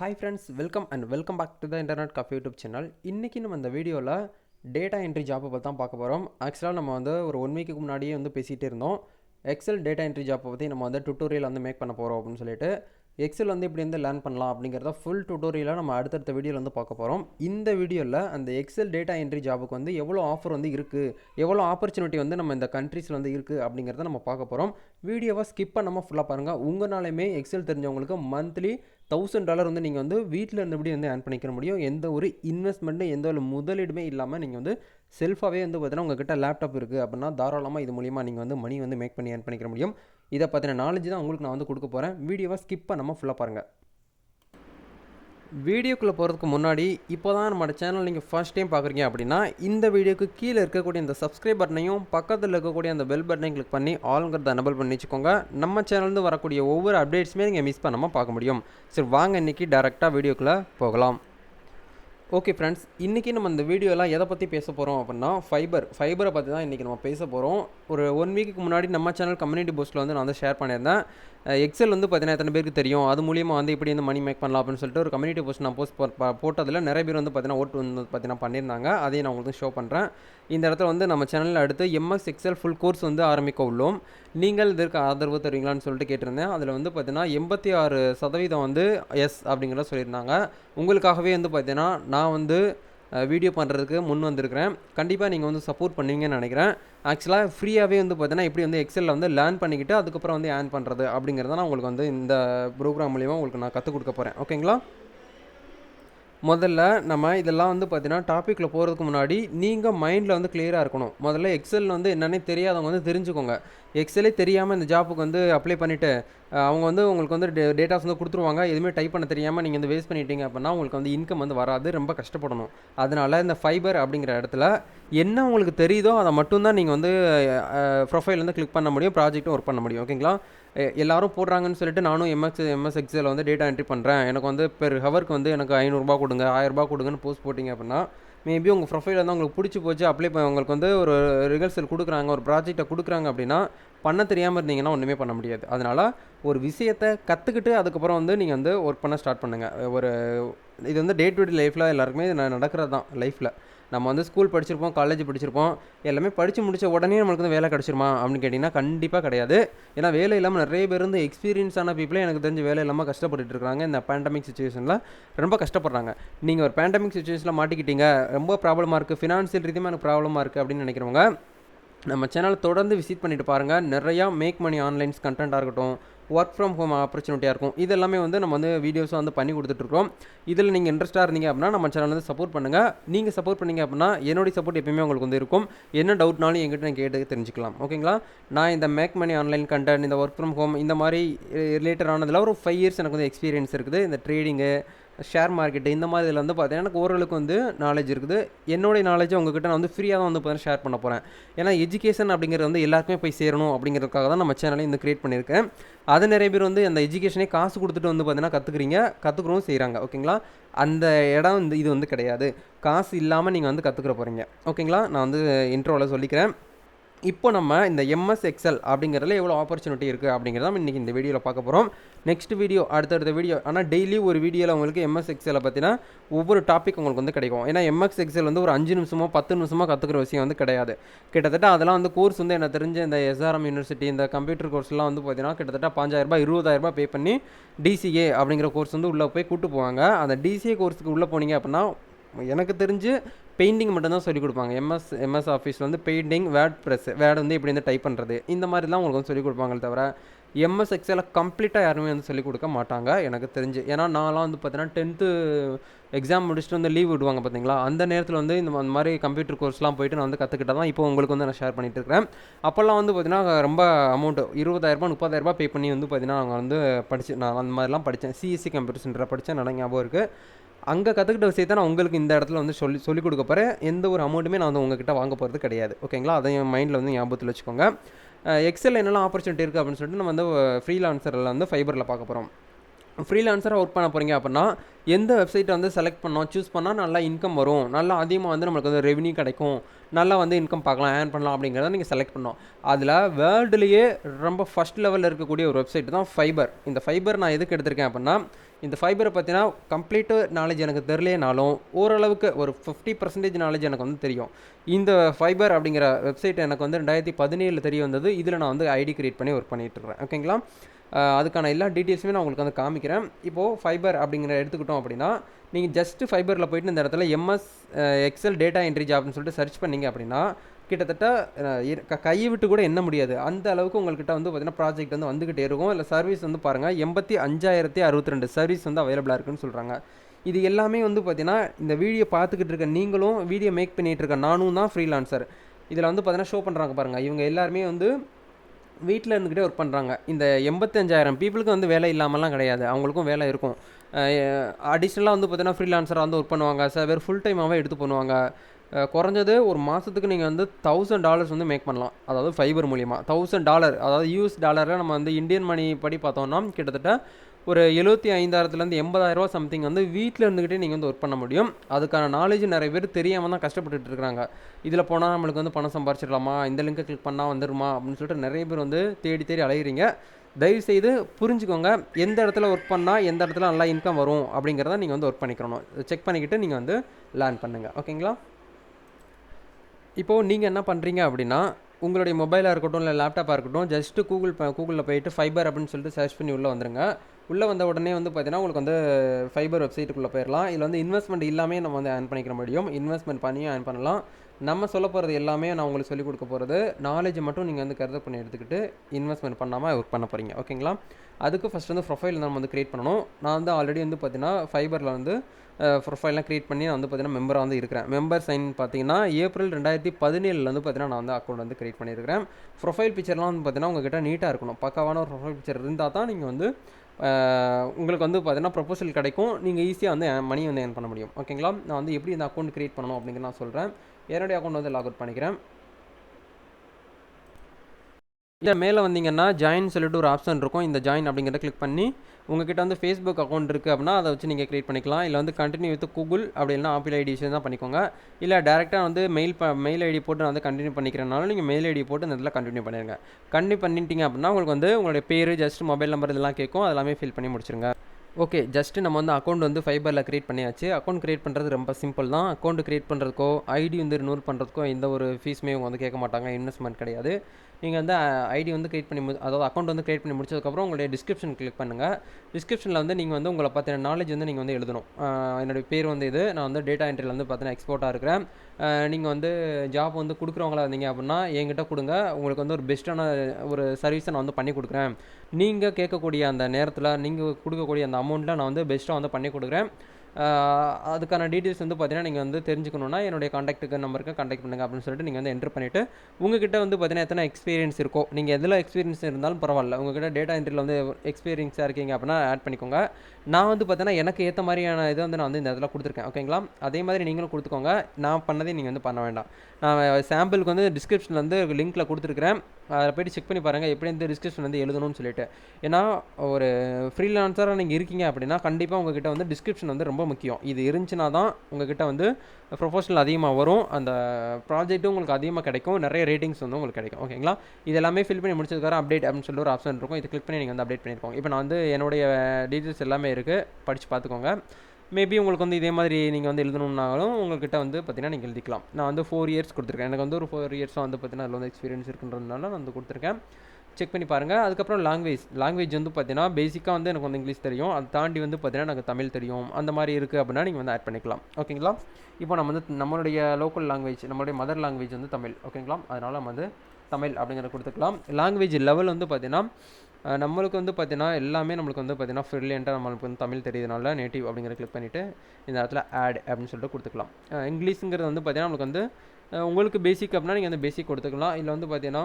Hi friends welcome and welcome back to the internet cafe YouTube channel இன்றைக்கி நம்ம இந்த வீடியோவில் டேட்டா என்ட்ரி ஜாப்பை பற்றி தான் பார்க்க போகிறோம் ஆக்சுவலாக நம்ம வந்து ஒரு ஒன் வீக்கு முன்னாடியே வந்து பேசிகிட்டு இருந்தோம். எக்ஸல் டேட்டா என்ட்ரி ஜாப்பை பற்றி நம்ம வந்து டுட்டோரியல் வந்து மேக் பண்ண போகிறோம் அப்படின்னு சொல்லிட்டு. எக்ஸல் வந்து எப்படி வந்து லேர்ன் பண்ணலாம் அப்படிங்கிறத ஃபுல் டுட்டோரியலாக நம்ம அடுத்தடுத்த வீடியோவில் வந்து பார்க்க போகிறோம் இந்த வீடியோவில் அந்த எக்ஸல் டேட்டா என்ட்ரி ஜாபுக்கு வந்து எவ்வளோ ஆஃபர் வந்து இருக்குது எவ்வளோ ஆப்பர்ச்சுனிட்டி வந்து நம்ம இந்த கண்ட்ரீஸில் வந்து இருக்குது அப்படிங்கிறத நம்ம பார்க்க போகிறோம் வீடியோவை ஸ்கிப் பண்ணாமல் ஃபுல்லாக பாருங்கள் உங்களாலையுமே எக்ஸல் தெரிஞ்சவங்களுக்கு மந்த்லி தௌசண்ட் டாலர் வந்து நீங்கள் வந்து வீட்டில் இருந்தபடி வந்து ஏர்ன் பண்ணிக்க முடியும். எந்த ஒரு இன்வெஸ்ட்மெண்ட்டும் எந்த ஒரு முதலீடுமே இல்லாமல் நீங்கள் வந்து செல்ஃபாகவே வந்து பார்த்தீங்கன்னா உங்ககிட்ட லேப்டாப் இருக்குது அப்படின்னா தாராளமாக இது மூலியமாக நீங்கள் வந்து மணி வந்து மேக் பண்ணி ஏர்ன் பண்ணிக்க முடியும். இதை பற்றின நாலேஜ் தான் உங்களுக்கு நான் வந்து கொடுக்க போகிறேன் வீடியோவை ஸ்கிப் பண்ணாமல் ஃபுல்லாக பாருங்கள் வீடியோக்குள்ளே போகிறதுக்கு முன்னாடி இப்போ தான் நம்ம சேனல் நீங்கள் ஃபர்ஸ்ட் டைம் பார்க்குறீங்க அப்படின்னா இந்த வீடியோக்கு கீழே இருக்கக்கூடிய இந்த சப்ஸ்கிரைப் பட்டனையும் பக்கத்தில் இருக்கக்கூடிய அந்த பெல் பட்டனையும் கிளிக் பண்ணி ஆளுங்கிறத எனபிள் பண்ணி வச்சுக்கோங்க. நம்ம சேனல்ந்து வரக்கூடிய ஒவ்வொரு அப்டேட்ஸுமே நீங்கள் மிஸ் பண்ணாமல் பார்க்க முடியும். சரி வாங்க இன்றைக்கி டேரெக்டாக வீடியோக்குள்ளே போகலாம். ஓகே ஃப்ரெண்ட்ஸ் இன்றைக்கி நம்ம இந்த வீடியோலாம் எதை பற்றி பேச போகிறோம் அப்படின்னா ஃபைபர் ஃபைபரை பற்றி தான் இன்றைக்கி நம்ம பேச போகிறோம் ஒரு ஒன் வீக்கு முன்னாடி நம்ம சேனல் கம்யூனிட்டி போஸ்ட்டில் வந்து நான் வந்து ஷேர் பண்ணியிருந்தேன். எக்ஸல் வந்து பார்த்தீங்கன்னா எத்தனை பேருக்கு தெரியும்? அது மூலியமாக வந்து இப்படி வந்து மணி மேக் பண்ணலாம் அப்படின்னு சொல்லிட்டு ஒரு கம்யூனிட்டி போஸ்ட் நான் போஸ்ட் போட்டதில் நிறைய பேர் வந்து பார்த்தீங்கன்னா ஓட்டு வந்து பார்த்தீங்கன்னா பண்ணியிருந்தாங்க. அதையும் நான் உங்களுக்கு ஷோ பண்ணுறேன் இந்த இடத்துல வந்து நம்ம சேனலில் அடுத்து எம்எஸ் எக்ஸல் ஃபுல் கோர்ஸ் வந்து ஆரம்பிக்க உள்ளோம். நீங்கள் இதற்கு ஆதரவு தருவீங்களான்னு சொல்லிட்டு கேட்டிருந்தேன். அதில் வந்து பார்த்தீங்கன்னா எண்பத்தி ஆறு சதவீதம் வந்து எஸ் அப்படிங்கிறத சொல்லியிருந்தாங்க. உங்களுக்காகவே வந்து பார்த்தீங்கன்னா நான் வந்து வீடியோ பண்ணுறதுக்கு முன் வந்திருக்கிறேன். கண்டிப்பாக நீங்கள் வந்து சப்போர்ட் பண்ணுவீங்கன்னு நினைக்கிறேன். ஆக்சுவலாக ஃப்ரீயாகவே வந்து பார்த்தீங்கன்னா எப்படி வந்து எக்ஸலில் வந்து லேர்ன் பண்ணிக்கிட்டு அதுக்கப்புறம் வந்து ஏர்ன் பண்ணுறது அப்படிங்கிறத நான் உங்களுக்கு வந்து இந்த ப்ரோக்ராம் மூலிமா உங்களுக்கு நான் கற்றுக் கொடுக்க போகிறேன் ஓகேங்களா முதல்ல நம்ம இதெல்லாம் வந்து பார்த்தீங்கன்னா டாப்பிக்கில் போகிறதுக்கு முன்னாடி நீங்கள் மைண்டில் வந்து கிளியராக இருக்கணும். முதல்ல எக்ஸல் வந்து என்னென்னே தெரியாதவங்க வந்து தெரிஞ்சுக்கோங்க. எக்ஸலே தெரியாமல் இந்த ஜாப்புக்கு வந்து அப்ளை பண்ணிவிட்டு அவங்க வந்து உங்களுக்கு வந்து டே டேட்டாஸ் வந்து கொடுத்துருவாங்க. எதுவுமே டைப் பண்ண தெரியாமல் நீங்கள் வந்து வேஸ்ட் பண்ணிட்டீங்க அப்படின்னா உங்களுக்கு வந்து இன்கம் வந்து வராது. ரொம்ப கஷ்டப்படணும். அதனால் இந்த ஃபைபர் அப்படிங்கிற இடத்துல என்ன உங்களுக்கு தெரியுதோ அதை மட்டும்தான் நீங்கள் வந்து ப்ரொஃபைல் வந்து கிளிக் பண்ண முடியும் ப்ராஜெக்ட்டும் ஒர்க் பண்ண முடியும். ஓகேங்களா எல்லாரும் போடுறாங்கன்னு சொல்லிட்டு நானும் எம்எக்ஸ் எம்எஸ் எக்ஸில் வந்து டேட்டா என்ட்ரி பண்ணுறேன் எனக்கு வந்து பெர் ஹவருக்கு வந்து எனக்கு ஐநூறுரூபா கொடுங்க ஆயிரரூபா கொடுங்கன்னு போஸ்ட் போட்டிங்க அப்படின்னா மேபி உங்கள் ப்ரொஃபைல் வந்து உங்களுக்கு பிடிச்சி போச்சு அப்ளை உங்களுக்கு வந்து ஒரு ரிகர்சல் கொடுக்குறாங்க ஒரு ப்ராஜெக்டை கொடுக்குறாங்க அப்படின்னா பண்ண தெரியாமல் இருந்தீங்கன்னா ஒன்றுமே பண்ண முடியாது. அதனால் ஒரு விஷயத்தை கற்றுக்கிட்டு அதுக்கப்புறம் வந்து நீங்கள் வந்து ஒர்க் பண்ண ஸ்டார்ட் பண்ணுங்கள் ஒரு இது வந்து டே டு டே லைஃப்பில் எல்லாருக்குமே நடக்கிறது தான் லைஃப்பில் நம்ம வந்து ஸ்கூல் படிச்சிருப்போம் காலேஜ் படிச்சிருப்போம் எல்லாமே படித்து முடித்த உடனே நம்மளுக்கு வந்து வேலை கிடச்சிருமா? அப்படின்னு கேட்டிங்கன்னா கண்டிப்பாக கிடையாது. ஏன்னா வேலை இல்லாமல் நிறைய பேர் வந்து எக்ஸ்பீரியன்ஸான பீப்புளே எனக்கு தெரிஞ்சு வேலை இல்லாமல் கஷ்டப்பட்டுட்டு இருக்காங்க. இந்த பேண்டமிக் சுச்சுவேஷனில் ரொம்ப கஷ்டப்படுறாங்க. நீங்கள் ஒரு பேண்டமிக் சுச்சுவேஷனில் மாட்டிக்கிட்டீங்க. ரொம்ப ப்ராப்ளமாக இருக்குது ஃபினான்ஷியல் ரீதியாக எனக்கு ப்ராப்ளமாக இருக்குது அப்படின்னு நினைக்கிறவங்க நம்ம சேனலை தொடர்ந்து விசிட் பண்ணிட்டு பாருங்கள் நிறையா மேக் மணி ஆன்லைன்ஸ் கண்டென்ட்டாக இருக்கட்டும் ஒர்க் ஃப்ரம் ஹோம் ஆப்பர்ச்சுனிட்டியாக இருக்கும். இது எல்லாமே வந்து நம்ம வந்து வீடியோஸும் வந்து பண்ணி கொடுத்துட்ருக்கோம். இதில் நீங்கள் இன்ட்ரெஸ்ட்டாக இருந்தீங்க அப்படின்னா நம்ம சேனல் வந்து சப்போர்ட் பண்ணுங்கள் நீங்கள் சப்போர்ட் பண்ணீங்க அப்படின்னா என்னுடைய சப்போர்ட் எப்பயுமே உங்களுக்கு வந்து இருக்கும். என்ன டவுட்னாலும் எங்கிட்ட நீங்கள் கேட்டு தெரிஞ்சுக்கலாம். ஓகேங்களா நான் இந்த மேக் மணி ஆன்லைன் கண்டென்ட் இந்த ஒர்க் ஃப்ரம் ஹோம் இந்த மாதிரி ரிலேட்டடானதில் ஒரு ஃபைவ் இயர்ஸ் எனக்கு வந்து எக்ஸ்பீரியன்ஸ் இருக்குது. இந்த ட்ரேடிங்கு ஷேர் மார்க்கெட்டு இந்த மாதிரி இதில் வந்து பார்த்தீங்கன்னா எனக்கு ஓரளவுக்கு வந்து நாலேஜ் இருக்குது. என்னுடைய நாலேஜை உங்ககிட்ட நான் வந்து ஃப்ரீயாக தான் வந்து பார்த்தீங்கன்னா ஷேர் பண்ண போகிறேன் ஏன்னா எஜுகேஷன் அப்படிங்கிறது வந்து எல்லாருக்குமே போய் சேரணும் அப்படிங்கிறதுக்காக தான் நம்ம சேனலை இந்த க்ரியேட் பண்ணியிருக்கேன். அது நிறைய பேர் வந்து அந்த எஜுகேஷனே காசு கொடுத்துட்டு வந்து பார்த்தீங்கன்னா கற்றுக்குறீங்க கற்றுக்குறவும் செய்கிறாங்க ஓகேங்களா அந்த இடம் வந்து இது வந்து கிடையாது. காசு இல்லாமல் நீங்கள் வந்து கற்றுக்கிற போகிறீங்க ஓகேங்களா நான் வந்து இன்ட்ரோவில் சொல்லிக்கிறேன். இப்போ நம்ம இந்த எம்எஸ் எக்ஸல் அப்படிங்கிறதுல எவ்வளோ ஆப்பர்ச்சுனிட்டி இருக்குது அப்படிங்கிறத இன்றைக்கி இந்த வீடியோவில் பார்க்க போகிறோம் நெக்ஸ்ட் வீடியோ அடுத்தடுத்த வீடியோ ஆனால் டெய்லி ஒரு வீடியோவில் உங்களுக்கு எம்எஸ் எக்ஸலை பற்றினா ஒவ்வொரு டாபிக் உங்களுக்கு வந்து கிடைக்கும். ஏன்னா எம்எஸ் எக்ஸல் வந்து ஒரு அஞ்சு நிமிஷமோ பத்து நிமிஷமோ கற்றுக்கிற விஷயம் வந்து கிடையாது. கிட்டத்தட்ட அதெல்லாம் வந்து கோர்ஸ் வந்து எனக்கு தெரிஞ்ச இந்த எஸ்ஆர்எம் யூனிவர்சிட்டி இந்த கம்ப்யூட்டர் கோர்ஸ்லாம் வந்து பார்த்தீங்கன்னா கிட்டத்தட்ட பாஞ்சாயிரரூபா இருபதாயிரரூபா பே பண்ணி டிசிஏ அப்படிங்கிற கோர்ஸ் வந்து உள்ளே போய் கூப்பிட்டு போவாங்க. அந்த டிசிஏ கோர்ஸுக்கு உள்ளே போனீங்க அப்படின்னா எனக்கு தெரிஞ்சு பெயிண்டிங் மட்டும்தான் சொல்லிக் கொடுப்பாங்க. எம்எஸ் எம்எஸ் ஆஃபீஸில் வந்து பெயிண்டிங் வேர்ட் ப்ரெஸ் வேர்டு வந்து எப்படி வந்து டைப் பண்ணுறது இந்த மாதிரிலாம் உங்களுக்கு வந்து சொல்லிக் கொடுப்பாங்களே தவிர எம்எஸ் எக்ஸலில் கம்ப்ளீட்டாக யாருமே வந்து சொல்லிக் கொடுக்க மாட்டாங்க எனக்கு தெரிஞ்சு. ஏன்னா நான்லாம் வந்து பார்த்தீங்கன்னா டென்த்து எக்ஸாம் முடிச்சுட்டு வந்து லீவ் விடுவாங்க பார்த்தீங்களா அந்த நேரத்தில் வந்து இந்த அந்த மாதிரி கம்ப்யூட்டர் கோர்ஸ்லாம் போயிட்டு நான் வந்து கற்றுக்கிட்டா தான் இப்போ உங்களுக்கு வந்து நான் ஷேர் பண்ணிட்டு இருக்கிறேன். அப்போல்லாம் வந்து பார்த்தீங்கன்னா ரொம்ப அமௌண்ட் இருபதாயிரரூபா முப்பதாயிரரூபா பே பண்ணி வந்து பார்த்தீங்கன்னா அவங்க வந்து படித்து நான் அந்த மாதிரிலாம் படித்தேன் சிஎஸ்சி கம்ப்யூட்டர் சென்டரில் படித்தேன் நல்லா ஞாபகம் இருக்குது அங்கே கற்றுக்கிட்ட விஷயத்தை நான் உங்களுக்கு இந்த இடத்துல வந்து சொல்லி சொல்லிக் கொடுக்க போகிறேன் எந்த ஒரு அமௌண்ட்டுமே நான் வந்து உங்ககிட்ட வாங்க போகிறது கிடையாது. ஓகேங்களா அதை என் மைண்டில் வந்து ஞாபகத்தில் வச்சுக்கோங்க. எக்ஸல் என்னெல்லாம் ஆப்பர்ச்சுனிட்டி இருக்குது அப்படின்னு சொல்லிட்டு நம்ம வந்து ஃப்ரீலான்சரில் வந்து ஃபைபரில் பார்க்க போகிறோம் ஃப்ரீலான்சராக ஒர்க் பண்ண போகிறீங்க அப்படின்னா எந்த வெப்சைட்டை வந்து செலக்ட் பண்ணோம் சூஸ் பண்ணால் நல்லா இன்கம் வரும். நல்லா அதிகமாக வந்து நம்மளுக்கு வந்து ரெவன்யூ கிடைக்கும். நல்லா வந்து இன்கம் பார்க்கலாம் ஏர்ன் பண்ணலாம் அப்படிங்கிறத நீங்கள் செலக்ட் பண்ணோம் அதில் வேர்ல்டுலேயே ரொம்ப ஃபஸ்ட் லெவலில் இருக்கக்கூடிய ஒரு வெப்சைட் தான் ஃபைபர் இந்த ஃபைபர் நான் எதுக்கு எடுத்திருக்கேன் அப்படின்னா இந்த ஃபைபரை பற்றினா கம்ப்ளீட்டு நாலேஜ் எனக்கு தெரிலேனாலும் ஓரளவுக்கு ஒரு ஃபிஃப்டி பர்சன்டேஜ் நாலேஜ் எனக்கு வந்து தெரியும். இந்த ஃபைபர் அப்படிங்கிற வெப்சைட் எனக்கு வந்து ரெண்டாயிரத்தி பதினேழில் தெரிய வந்தது. இதில் நான் வந்து ஐடி கிரியேட் பண்ணி ஒர்க் பண்ணிகிட்டு இருக்கிறேன் ஓகேங்களா அதுக்கான எல்லா டீட்டெயில்ஸுமே நான் உங்களுக்கு வந்து காமிக்கிறேன். இப்போது ஃபைபர் அப்படிங்கிற எடுத்துக்கிட்டோம் அப்படின்னா நீங்கள் ஜஸ்ட்டு ஃபைபரில் போயிட்டு இந்த இடத்துல எம்எஸ் எக்ஸல் டேட்டா என்ட்ரி ஜாப்னு சொல்லிட்டு சர்ச் பண்ணீங்க அப்படின்னா கிட்டத்தட்ட கையை விட்டு கூட எண்ண முடியாது. அந்த அளவுக்கு உங்கள்கிட்ட வந்து பார்த்தீங்கன்னா ப்ராஜெக்ட் வந்து வந்துக்கிட்டே இருக்கும். இல்லை சர்வீஸ் வந்து பாருங்கள் எண்பத்தி அஞ்சாயிரத்தி அறுபத்தி ரெண்டு சர்வீஸ் வந்து அவைலபிளாக இருக்குன்னு சொல்கிறாங்க இது எல்லாமே வந்து பார்த்தீங்கன்னா இந்த வீடியோ பார்த்துக்கிட்டு இருக்க நீங்களும் வீடியோ மேக் பண்ணிகிட்டு இருக்க நானும் தான் ஃப்ரீலான்சர் இதில் வந்து பார்த்தீங்கன்னா ஷோ பண்ணுறாங்க பாருங்கள் இவங்க எல்லாருமே வந்து வீட்டில் இருந்துக்கிட்டே ஒர்க் பண்ணுறாங்க இந்த எண்பத்தஞ்சாயிரம் பீப்புளுக்கு வந்து வேலை இல்லாமலாம் கிடையாது. அவங்களுக்கும் வேலை இருக்கும். அடிஷ்னலாக வந்து பார்த்தீங்கன்னா ஃப்ரீலான்சராக வந்து ஒர்க் பண்ணுவாங்க. சில பேர் ஃபுல் டைமாகவே எடுத்து பண்ணுவாங்க. குறைஞ்சது ஒரு மாதத்துக்கு நீங்கள் வந்து தௌசண்ட் டாலர்ஸ் வந்து மேக் பண்ணலாம். அதாவது ஃபைபர் மூலிமா தௌசண்ட் டாலர் அதாவது யூஎஸ் டாலரில் நம்ம வந்து இந்தியன் மணி படி பார்த்தோம்னா கிட்டத்தட்ட ஒரு எழுபத்தி ஐந்தாயிரத்துலேருந்து எண்பதாயிரரூவா சம்திங் வந்து வீட்டில் இருந்துக்கிட்டே நீங்கள் வந்து ஒர்க் பண்ண முடியும். அதுக்கான நாலேஜ் நிறைய பேர் தெரியாமல் தான் கஷ்டப்பட்டுட்டு இருக்காங்க இதில் போனால் நம்மளுக்கு வந்து பணம் சம்பாரிச்சிடலாமா? இந்த லிங்கை கிளிக் பண்ணால் வந்துருமா? அப்படின்னு சொல்லிட்டு நிறைய பேர் வந்து தேடி தேடி அலையிறீங்க. தயவு செய்து புரிஞ்சுக்கோங்க. எந்த இடத்துல ஒர்க் பண்ணால் எந்த இடத்துல நல்லா இன்கம் வரும் அப்படிங்கிறத நீங்கள் வந்து ஒர்க் பண்ணிக்கணும். செக் பண்ணிக்கிட்டு நீங்கள் வந்து லேர்ன் பண்ணுங்கள் ஓகேங்களா இப்போது நீங்கள் என்ன பண்ணுறீங்க அப்படின்னா உங்களுடைய மொபைலாக இருக்கட்டும் இல்லை லேப்டாப்பாக இருக்கட்டும் ஜஸ்ட்டு கூகுள் கூகுளில் போயிட்டு ஃபைபர் அப்படின்னு சொல்லிட்டு சர்ச் பண்ணி உள்ளே வந்துருங்க. உள்ளே வந்த உடனே வந்து பார்த்தீங்கன்னா உங்களுக்கு வந்து ஃபைபர் வெப்சைட்டுக்குள்ளே போயிடலாம். இதில் வந்து இன்வெஸ்ட்மெண்ட் இல்லாமே நம்ம வந்து ஏர்ன் பண்ணிக்கிற முடியும். இன்வெஸ்ட்மெண்ட் பண்ணியும் ஏர்ன் பண்ணலாம். நம்ம சொல்ல போகிறது எல்லாமே நான் உங்களுக்கு சொல்லிக் கொடுக்க போகிறது. நாலேஜ் மட்டும் நீங்கள் வந்து கருத பண்ணி எடுத்துக்கிட்டு இன்வெஸ்ட்மெண்ட் பண்ணாமல் ஒர்க் பண்ண போகிறீங்க ஓகேங்களா அதுக்கு ஃபஸ்ட் வந்து ப்ரொஃபைல் நம்ம வந்து க்ரியேட் பண்ணணும். நான் வந்து ஆல்ரெடி வந்து பார்த்தீங்கன்னா ஃபைபரில் வந்து ப்ரொஃபைல்லாம் க்ரியேட் பண்ணி நான் வந்து பார்த்தீங்கன்னா மெம்பராக வந்து இருக்கிறேன். மெம்பர் சைன் பார்த்தீங்கன்னா ஏப்ரல் ரெண்டாயிரத்தி பதினேழுல வந்து பார்த்தீங்கன்னா நான் வந்து அக்கௌண்ட் வந்து க்ரியேட் பண்ணியிருக்கிறேன். ப்ரொஃபைல் பிக்சர்லாம் வந்து பார்த்தீங்கன்னா உங்ககிட்ட நீட்டாக இருக்கணும். பக்காவான ஒரு ப்ரொஃபைல் பிக்சர் இருந்தால் தான் நீங்கள் வந்து உங்களுக்கு வந்து பார்த்தீங்கன்னா ப்ரொபோசல் கிடைக்கும். நீங்கள் ஈஸியாக வந்து மணி வந்து ஏர்ன் பண்ண முடியும். ஓகேங்களா நான் வந்து எப்படி இந்த அக்கௌண்ட் க்ரியேட் பண்ணணும் அப்படிங்கிற நான் சொல்கிறேன் என்னுடைய அக்கௌண்ட் வந்து லாக் அவுட் பண்ணிக்கிறேன். இதில் மேலே வந்தீங்கன்னா ஜாயின் சொல்லிட்டு ஒரு ஆப்ஷன் இருக்கும். இந்த ஜாயின் அப்படிங்கிறத கிளிக் பண்ணி உங்ககிட்ட வந்து ஃபேஸ்புக் அக்கௌண்ட் இருக்குது அப்படின்னா அதை வச்சு நீங்கள் க்ரியேட் பண்ணிக்கலாம். இல்லை வந்து கண்டினியூ வித் கூகுள் அப்படி இல்லைனா ஆப்பிள் ஐடி தான் பண்ணிக்கோங்க. இல்லை டேரெக்டாக வந்து மெயில் ப மெயில் ஐடி போட்டு நான் வந்து கண்டினியூ பண்ணிக்கிறனாலும் நீங்கள் மெயில் ஐடி போட்டு இந்த இடத்துல கண்டினியூ பண்ணிடுங்க கண்டினியூ பண்ணிட்டீங்க அப்படின்னா உங்களுக்கு வந்து உங்களுடைய பேர் ஜஸ்ட் மொபைல் நம்பர் இதெல்லாம் கேட்கும். அதெல்லாமே ஃபில் பண்ணி முடிச்சிருங்க. ஓகே ஜஸ்ட்டு நம்ம வந்து அக்கௌண்ட் வந்து ஃபைபரில் க்ரியேட் பண்ணியாச்சு. அக்கௌண்ட் க்ரியேட் பண்ணுறது ரொம்ப சிம்பிள் தான். அக்கௌண்ட் க்ரியேட் பண்ணுறதுக்கோ ஐடி வந்து ரினூவல் பண்ணுறதுக்கோ எந்த ஒரு ஃபீஸுமே இவங்க வந்து கேட்க மாட்டாங்க. இன்வெஸ்ட்மெண்ட் கிடையாது. நீங்கள் வந்து ஐடி வந்து க்ரியேட் பண்ணி மு அதாவது அக்கௌண்ட் வந்து க்ரியேட் பண்ணி முடிச்சதுக்கப்புறம் உங்களுடைய டிஸ்கிரிப்ஷன் கிளிக் பண்ணுங்கள் டிஸ்கிரிப்ஷனில் வந்து நீங்கள் வந்து உங்களை பற்றின நாலேஜ் வந்து நீங்கள் வந்து எழுதணும். என்னுடைய பேர் வந்து இது. நான் வந்து டேட்டா என்ட்ரியில் வந்து பார்த்தீங்கன்னா எக்ஸ்போர்ட்டாக இருக்கிறேன். நீங்கள் வந்து ஜாப் வந்து கொடுக்குறவங்களா இருந்தீங்க அப்படின்னா என்கிட்ட கொடுங்க. உங்களுக்கு வந்து ஒரு பெஸ்ட்டான ஒரு சர்வீஸை நான் வந்து பண்ணி கொடுக்குறேன். நீங்கள் கேட்கக்கூடிய அந்த நேரத்தில் நீங்கள் கொடுக்கக்கூடிய அந்த அமௌண்ட்டில் நான் வந்து பெஸ்ட்டாக வந்து பண்ணி கொடுக்குறேன். அதுக்கான டீட்டெயில்ஸ் வந்து பார்த்தீங்கன்னா நீங்கள் வந்து தெரிஞ்சுக்கணுன்னா என்னுடைய காண்டாக்ட்டுக்கு நம்பருக்கு காண்டாக்ட் பண்ணுங்கள் அப்படின்னு சொல்லிட்டு நீங்கள் வந்து என்ட்ரு பண்ணிவிட்டு உங்ககிட்ட வந்து பார்த்தீங்கன்னா எத்தனை எக்ஸ்பீரியன்ஸ் இருக்கோ நீங்கள் எதில் எக்ஸ்பீரியன்ஸ் இருந்தாலும் பரவாயில்ல. உங்ககிட்ட டேட்டா என்ட்ரியில் வந்து எக்ஸ்பீரியன்ஸாக இருக்கீங்க அப்படின்னா ஆட் பண்ணிக்கோங்க. நான் வந்து பார்த்தீங்கன்னா எனக்கு ஏற்ற மாதிரியான இதை வந்து நான் வந்து இந்த இடத்துல கொடுத்துருக்கேன். ஓகேங்களா அதே மாதிரி நீங்களும் கொடுத்துக்கோங்க. நான் பண்ணதே நீங்கள் வந்து பண்ண வேண்டாம். நான் சாம்பிளுக்கு வந்து டிஸ்கிரிப்ஷனில் வந்து லிங்க்கில் கொடுத்துருக்குறேன். அதில் போய்ட்டு செக் பண்ணி பாருங்கள் எப்படி இந்த டிஸ்கிரிப்ஷன் வந்து எழுதணும்னு சொல்லிட்டு. ஏன்னா ஒரு ஃப்ரீலான்சராக நீங்கள் இருக்கீங்க அப்படின்னா கண்டிப்பாக உங்ககிட்ட வந்து டிஸ்கிரிப்ஷன் வந்து ரொம்ப முக்கியம். இது இருந்துச்சுன்னா தான் உங்ககிட்ட வந்து ப்ரொஃபஷனல் அதிகமாக வரும். அந்த ப்ராஜெக்ட்டும் உங்களுக்கு அதிகமாக கிடைக்கும். நிறைய ரேட்டிங்ஸ் வந்து உங்களுக்கு கிடைக்கும். ஓகேங்களா இது எல்லாமே ஃபில் பண்ணி முடிச்சதுக்காக அப்டேட் அப்படின்னு சொல்லி ஒரு ஆப்ஷன் இருக்கும். இது கிளிக் பண்ணி நீங்கள் வந்து அப்டேட் பண்ணியிருக்கோம் இப்போ நான் வந்து என்னுடைய டீட்டெயில்ஸ் எல்லாமே இருக்குது படித்து பார்த்துக்கோங்க. மேபி உங்களுக்கு வந்து இதே மாதிரி நீங்கள் வந்து எழுதணுன்னாலும் உங்கள்கிட்ட வந்து பார்த்தீங்கன்னா நீங்கள் எழுதிக்கலாம். நான் வந்து ஃபோர் இயர்ஸ் கொடுத்துருக்கேன். எனக்கு வந்து ஒரு ஃபோர் இயர்ஸாக வந்து பார்த்தீங்கன்னா அதில் வந்து எக்ஸ்பீரியன்ஸ் இருக்குன்றதுனால நான் வந்து கொடுத்துருக்கேன். செக் பண்ணி பாருங்கள் அதுக்கப்புறம் லாங்குவேஜ் லாங்குவேஜ் வந்து பார்த்தீங்கன்னா பேசிக்காக வந்து எனக்கு வந்து இங்கிலீஷ் தெரியும். அதை தாண்டி வந்து பார்த்தீங்கன்னா எனக்கு தமிழ் தெரியும். அந்த மாதிரி இருக்குது அப்படின்னா நீங்கள் வந்து ஆட் பண்ணிக்கலாம். ஓகேங்களா இப்போ நம்ம வந்து நம்மளுடைய லோக்கல் லாங்குவேஜ் நம்மளுடைய மதர் லாங்குவேஜ் வந்து தமிழ். ஓகேங்களா அதனால் நம்ம வந்து தமிழ் அப்படிங்கிறத கொடுத்துக்கலாம். லாங்குவேஜ் லெவல் வந்து பார்த்தீங்கன்னா நம்மளுக்கு வந்து பார்த்தீங்கன்னா எல்லாமே நம்மளுக்கு வந்து பார்த்தீங்கன்னா ஃப்ரில்லியண்ட்டாக நம்மளுக்கு வந்து தமிழ் தெரியுதுனால நேட்டிவ் அப்படிங்கிற கிளிக் பண்ணிவிட்டு இந்த இடத்துல ஆட் அப்படின்னு சொல்லிட்டு கொடுத்துக்கலாம். இங்கிலீஷுங்கிறது வந்து பார்த்தீங்கன்னா நம்மளுக்கு வந்து உங்களுக்கு பேசிக் அப்படின்னா நீங்கள் வந்து பேசிக் கொடுத்துக்கலாம். இல்லை வந்து பார்த்தீங்கன்னா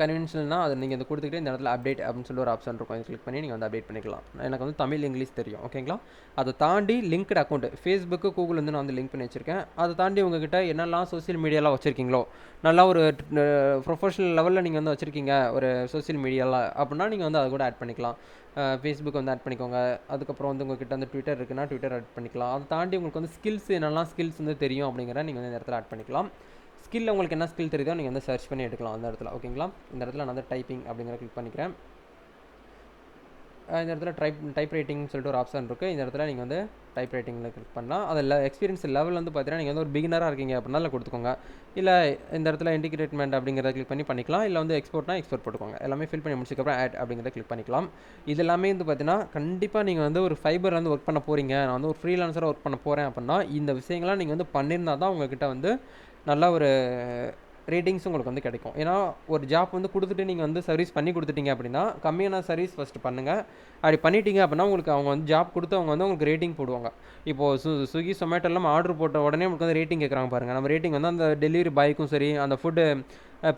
கன்வென்ஷனல்னா அதை நீங்கள் வந்து கொடுத்துக்கிட்டு இந்த இடத்துல அப்டேட் அப்படின்னு சொல்லி ஒரு ஆப்ஷன் இருக்கும். அதை கிளிக் பண்ணி நீங்கள் வந்து அப்டேட் பண்ணிக்கலாம். எனக்கு வந்து தமிழ் இங்கிலீஷ் தெரியும். ஓகேங்களா அதை தாண்டி லிங்க்டு அக்கௌண்ட் ஃபேஸ்புக்கு கூகுள் வந்து நான் வந்து லிங்க் பண்ணி வச்சுருக்கேன். அதை தாண்டி உங்ககிட்ட என்னெல்லாம் சோஷியல் மீடியாலாம் வச்சுருக்கீங்களோ நல்லா ஒரு ப்ரொஃபஷனல் லெவலில் நீங்கள் வந்து வச்சுருக்கீங்க ஒரு சோஷியல் மீடியாவில் அப்படின்னா நீங்கள் வந்து அதை கூட ஆட் பண்ணிக்கலாம். ஃபேஸ்புக் வந்து ஆட் பண்ணிக்கோங்க. அதுக்கப்புறம் வந்து உங்ககிட்ட வந்து ட்விட்டர் இருக்குன்னா ட்விட்டர் ஆட் பண்ணிக்கலாம். அதை தாண்டி உங்களுக்கு வந்து ஸ்கில்ஸ் என்னெல்லாம் ஸ்கில்ஸ் வந்து தெரியும் அப்படிங்கிற நீங்கள் வந்து இந்த இடத்துல ஆட் பண்ணிக்கலாம். ஸ்கில் உங்களுக்கு என்ன ஸ்கில் தெரியுதோ நீங்கள் வந்து சர்ச் பண்ணி எடுக்கலாம் அந்த இடத்துல ஓகேங்களா இந்த இடத்துல நான் வந்து டைப்பிங் அப்படிங்கிற கிளிக் பண்ணிக்கிறேன். இந்த இடத்துல டைப் டைப் ரைட்டிங்னு சொல்லிட்டு ஒரு ஆப்ஷன் இருக்குது இந்த இடத்துல நீங்கள் வந்து டைப் ரைட்டிங்கில் கிளிக் பண்ணலாம் அதில் எக்ஸ்பீரியன்ஸ் லெவல் வந்து பார்த்தீங்கன்னா நீங்கள் வந்து ஒரு பிகினராக இருக்கீங்க அப்படின்னா அதில் கொடுத்துக்கோங்க. இல்லை இந்த இடத்துல இன்டிகிரேட்மெண்ட் அப்படிங்கிறத கிளிக் பண்ணி பண்ணிக்கலாம். இல்லை வந்து எக்ஸ்போர்ட்னா எக்ஸ்போர்ட் போட்டுக்கோங்க. எல்லாமே ஃபில் பண்ணி முடிச்சதுக்கப்புறம் ஆட் அப்படிங்கிறத கிளிக் பண்ணிக்கலாம். இது எல்லாமே வந்து பார்த்தீங்கன்னா கண்டிப்பாக நீங்கள் வந்து ஒரு ஃபைபர் வந்து ஒர்க் பண்ண போகிறீங்க நான் வந்து ஒரு ஃப்ரீலான்சராக ஒர்க் பண்ண போகிறேன் அப்படின்னா இந்த விஷயங்கள்லாம் நீங்கள் வந்து பண்ணியிருந்தால் தான் உங்ககிட்ட வந்து நல்ல ஒரு ரேட்டிங்ஸும் உங்களுக்கு வந்து கிடைக்கும். ஏன்னா ஒரு ஜாப் வந்து கொடுத்துட்டு நீங்கள் வந்து சர்வீஸ் பண்ணி கொடுத்துட்டீங்க அப்படின்னா கம்மியான சர்வீஸ் ஃபஸ்ட்டு பண்ணுங்கள் அப்படி பண்ணிட்டீங்க அப்படின்னா உங்களுக்கு அவங்க வந்து ஜாப் கொடுத்து அவங்க வந்து உங்களுக்கு ரேட்டிங் போடுவாங்க. இப்போது சு ஸ்விக்கி சொமேட்டோலாம் ஆர்டர் போட்ட உடனே உங்களுக்கு வந்து ரேட்டிங் கேட்குறாங்க பாருங்கள் நம்ம ரேட்டிங் வந்து அந்த டெலிவரி பாய்க்கும் சரி அந்த ஃபுட்டு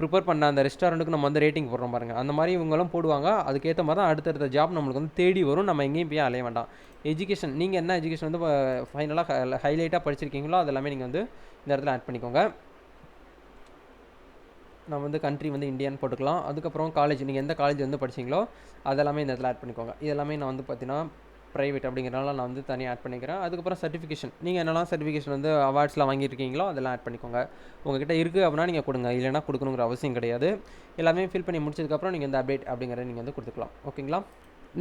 ப்ரிப்பேர் பண்ண அந்த ரெஸ்டாரண்ட்டுக்கு நம்ம வந்து ரேட்டிங் போடுறோம் பாருங்கள் அந்த மாதிரி இவங்களும் போடுவாங்க. அதுக்கேற்ற மாதிரி தான் அடுத்தடுத்த ஜாப் நம்மளுக்கு வந்து தேடி வரும். நம்ம எங்கேயும் போய் அலைய வேண்டாம். எஜுகேஷன் நீங்கள் என்ன எஜுகேஷன் வந்து ஃபைனலாக ஹைலைட்டாக படிச்சிருக்கீங்களோ அது எல்லாமே நீங்கள் வந்து இந்த இடத்துல ஆட் பண்ணிக்கோங்க. நம்ம வந்து கண்ட்ரி வந்து இந்தியான்னு போட்டுக்கலாம். அதுக்கப்புறம் காலேஜ் நீங்கள் எந்த காலேஜ் வந்து படிச்சிங்களோ அதெல்லாமே இந்த இடத்துல ஆட் பண்ணிக்கோங்க. இதெல்லாமே நான் வந்து பார்த்தீங்கன்னா ப்ரைவேட் அப்படிங்கிறனால நான் வந்து தனியாக ஆட் பண்ணிக்கிறேன். அதுக்கப்புறம் சர்டிஃபிகேஷன் நீங்கள் என்னெல்லாம் சர்டிஃபிகேஷன் வந்து அவார்ட்ஸ்லாம் வாங்கியிருக்கீங்களோ அதெல்லாம் ஆட் பண்ணிக்கோங்க. உங்ககிட்ட இருக்குது அப்படின்னா நீங்கள் கொடுங்க. இல்லைனா கொடுக்கணுங்கிற அவசியம் கிடையாது. எல்லாமே ஃபில் பண்ணி முடிச்சதுக்கப்புறம் நீங்கள் இந்த அப்டேட் அப்படிங்கிறத நீங்கள் வந்து கொடுத்துக்கலாம். ஓகேங்களா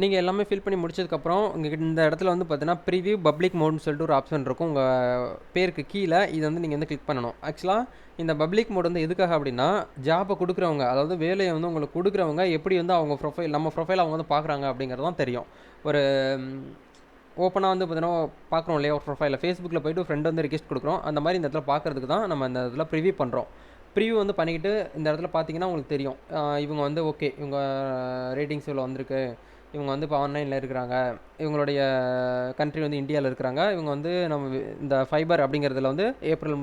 நீங்கள் எல்லாமே ஃபில் பண்ணி முடிச்சதுக்கப்புறம் உங்கள் இந்த இடத்துல வந்து பார்த்தீங்கன்னா ப்ரிவியூ பப்ளிக் மோட்னு சொல்லிட்டு ஒரு ஆப்ஷன் இருக்கும். உங்கள் பேருக்கு கீழே இது வந்து நீங்கள் வந்து கிளிக் பண்ணணும். ஆக்சுவலாக இந்த பப்ளிக் மோட் வந்து எதுக்காக அப்படின்னா ஜாப்பை கொடுக்குறவங்க அதாவது வேலையை வந்து உங்களுக்கு கொடுக்குறவங்க எப்படி வந்து அவங்க ப்ரொஃபைல் நம்ம ப்ரொஃபைல் அவங்க வந்து பார்க்குறாங்க அப்படிங்கிறது தான் தெரியும். ஒரு ஓப்பனாக வந்து பார்த்தீங்கன்னா பார்க்குறோம் இல்லையா ஒரு ப்ரொஃபைலில் ஃபேஸ்புக்கில் போய்ட்டு ஃப்ரெண்ட் வந்து ரிக்வெஸ்ட் கொடுக்குறோம். அந்த மாதிரி இந்த இடத்துல பார்க்குறதுக்கு தான் நம்ம இந்த இடத்துல ப்ரிவியூ பண்ணுறோம் ப்ரிவியூ வந்து பண்ணிக்கிட்டு இந்த இடத்துல பார்த்தீங்கன்னா உங்களுக்கு தெரியும். இவங்க வந்து ஓகே இவங்க ரேட்டிங்ஸ் இவ்வளோ வந்திருக்கு. இவங்க வந்து இப்போ ஆன்லைனில் இருக்கிறாங்க. இவங்களுடைய கண்ட்ரி வந்து இந்தியாவில் இருக்கிறாங்க. இவங்க வந்து நம்ம இந்த ஃபைபர் அப்படிங்கிறதுல வந்து ஏப்ரல்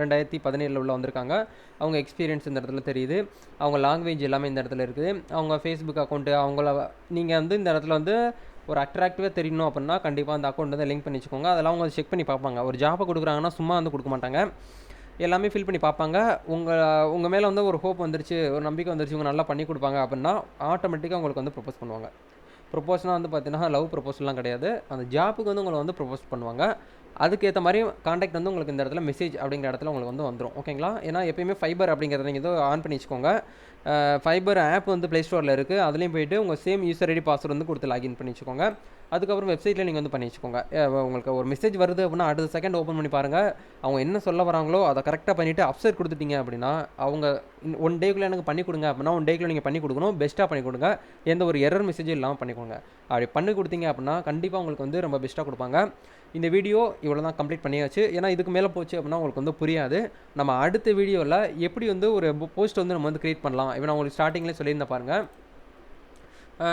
ரெண்டாயிரத்தி பதினேழில் உள்ள வந்திருக்காங்க. அவங்க எக்ஸ்பீரியன்ஸ் இந்த இடத்துல தெரியுது. அவங்க லாங்குவேஜ் எல்லாமே இந்த இடத்துல இருக்குது. அவங்க ஃபேஸ்புக் அக்கௌண்ட்டு அவங்கள நீங்கள் வந்து இந்த இடத்துல வந்து ஒரு அட்ராக்டிவாக தெரியணும் அப்படின்னா கண்டிப்பாக அந்த அக்கௌண்ட் வந்து லிங்க் பண்ணி வச்சுக்கோங்க. அதெல்லாம் அவங்க செக் பண்ணி பார்ப்பாங்க. ஒரு ஜாப்பை கொடுக்குறாங்கன்னா சும்மா வந்து கொடுக்க மாட்டாங்க. எல்லாமே ஃபில் பண்ணி பார்ப்பாங்க. உங்கள் உங்கள் மேலே வந்து ஒரு ஹோப் வந்துருச்சு ஒரு நம்பிக்கை வந்துருச்சு இவங்க நல்லா பண்ணி கொடுப்பாங்க அப்படின்னா ஆட்டோமேட்டிக்காக உங்களுக்கு வந்து ப்ரொப்போஸ் பண்ணுவாங்க. ப்ரொப்போஸ்னால் வந்து பார்த்தீங்கன்னா லவ் ப்ரொப்போஸ்லாம் கிடையாது. அந்த ஜாப்புக்கு வந்து உங்களை வந்து ப்ரொப்போஸ் பண்ணுவாங்க. அதுக்கேற்ற மாதிரி காண்டாக்ட் வந்து உங்களுக்கு இந்த இடத்துல மெசேஜ் அப்படிங்கிற இடத்துல உங்களுக்கு வந்து வந்துடும் ஓகேங்களா ஏன்னா எப்பயுமே ஃபைபர் அப்படிங்கிறத நீங்கள் வந்து ஆன் பண்ணி வச்சுக்கோங்க. ஃபைபர் ஆப் வந்து ப்ளே ஸ்டோரில் இருக்குது அதுலேயும் போயிட்டு உங்கள் சேம் யூசர் ஐடி பாஸ்வேர்டு வந்து கொடுத்து லாகின் பண்ணி வச்சுக்கோங்க. அதுக்கப்புறம் வெப்சைட்டில் நீங்கள் வந்து பண்ணி வச்சுக்கோங்க. உங்களுக்கு ஒரு மெசேஜ் வருது அப்படின்னா அடுத்த செகண்ட் ஓப்பன் பண்ணி பாருங்கள் அவங்க என்ன சொல்ல வராங்களோ அதை கரெக்டாக பண்ணிவிட்டு அப்சைட் கொடுத்துட்டீங்க அப்படின்னா அவங்க ஒன் டேக்குள்ளே எனக்கு பண்ணி கொடுங்க அப்படின்னா ஒன் டேக்குள்ளே நீங்கள் பண்ணி கொடுக்கணும். பெஸ்ட்டாக பண்ணி கொடுங்க. எந்த ஒரு எரர் மெசேஜும் இல்லாமல் பண்ணி கொடுங்க. அப்படி பண்ணி கொடுத்தீங்க அப்படின்னா கண்டிப்பாக உங்களுக்கு வந்து ரொம்ப பெஸ்ட்டாக கொடுப்பாங்க. இந்த வீடியோ இவ்வளோ தான் கம்ப்ளீட் பண்ணியாச்சு. ஏன்னா இதுக்கு மேலே போச்சு அப்படின்னா உங்களுக்கு வந்து புரியாது. நம்ம அடுத்த வீடியோவில் எப்படி வந்து ஒரு போஸ்ட் வந்து நம்ம வந்து க்ரியேட் பண்ணலாம். இப்போ நான் உங்களுக்கு ஸ்டார்டிங்லேயே சொல்லியிருந்தேன் பாருங்கள்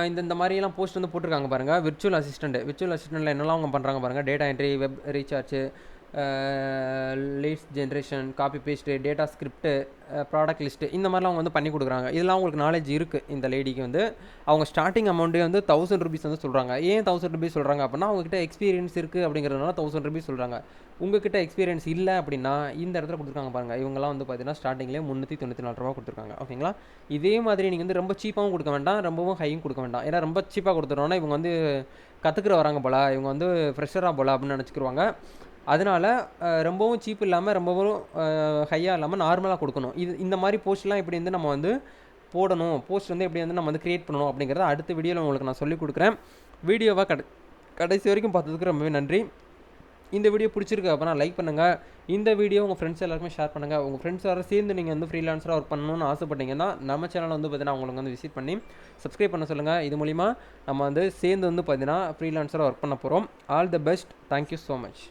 இந்த இந்த மாதிரிலாம் போஸ்ட் வந்து போட்டிருக்காங்க பாருங்கள் விர்ச்சுவல் அசிஸ்டண்ட் விர்ச்சுவல் அசிஸ்டண்ட்டில் என்னெல்லாம் அவங்க பண்ணுறாங்க பாருங்கள் data entry web recharge leads generation copy paste data script product list இந்த மாதிரிலாம் அவங்க வந்து பண்ணி கொடுக்குறாங்க. இதெல்லாம் உங்களுக்கு நாலேஜ் இருக்குது இந்த லேடிக்கு வந்து அவங்க ஸ்டார்டிங் அமௌண்ட்டே வந்து தௌசண்ட் ருபீஸ் வந்து சொல்கிறாங்க ஏன் தௌசண்ட் ருபீஸ் சொல்கிறாங்க அப்படின்னா அவங்ககிட்ட எக்ஸ்பீரியன்ஸ் இருக்குது அப்படிங்கிறதுனால தௌசண்ட் ருபீஸ் சொல்கிறாங்க உங்ககிட்ட எக்ஸ்பீரியன்ஸ் இல்லை அப்படின்னா இந்த இடத்துல கொடுத்துருக்காங்க பாருங்கள் இவங்கலாம் வந்து பார்த்தீங்கன்னா ஸ்டார்டிங்லேயே முந்நூற்றி தொண்ணூற்றி நாலு ரூபா கொடுத்துருக்காங்க. ஓகேங்களா இதே மாதிரி நீங்கள் வந்து ரொம்ப சீப்பாகவும் கொடுக்க வேண்டாம் ரொம்பவும் ஹையும் கொடுக்க வேண்டாம். ஏன்னா ரொம்ப சீப்பாக கொடுத்துட்டோன்னா இவங்க வந்து கற்றுக்கிற வராங்க போல. இவங்க வந்து ஃப்ரெஷராக போல அப்படின்னு நினச்சிக்கிருவாங்க. அதனால் ரொம்பவும் சீப் இல்லாமல் ரொம்பவும் ஹையாக இல்லாமல் நார்மலாக கொடுக்கணும். இது இந்த மாதிரி போஸ்ட்லாம் எப்படி வந்து நம்ம வந்து போடணும்? போஸ்ட் வந்து எப்படி வந்து நம்ம வந்து க்ரியேட் பண்ணணும்? அப்படிங்கிறத அடுத்த வீடியோவில் உங்களுக்கு நான் சொல்லிக் கொடுக்குறேன். வீடியோவாக கடை கடைசி வரைக்கும் பார்த்ததுக்கு ரொம்பவே நன்றி. இந்த வீடியோ பிடிச்சிருக்கு அப்படின்னா லைக் பண்ணுங்கள் இந்த வீடியோ உங்கள் ஃப்ரெண்ட்ஸ் எல்லாருக்குமே ஷேர் பண்ணுங்கள் உங்கள் ஃப்ரெண்ட்ஸ் சேர்ந்து நீங்கள் வந்து ஃப்ரீலான்ஸராக ஒர்க் பண்ணணும்னு ஆசைப்பட்டீங்கன்னா நம்ம சேனல் வந்து பார்த்தீங்கன்னா அவங்களுக்கு வந்து விசிட் பண்ணி சப்ஸ்கிரைப் பண்ண சொல்லுங்கள் இது மூலிமா நம்ம வந்து சேர்ந்து வந்து பார்த்தீங்கன்னா ஃப்ரீலான்ஸராக ஒர்க் பண்ண போகிறோம் all the best thank you so much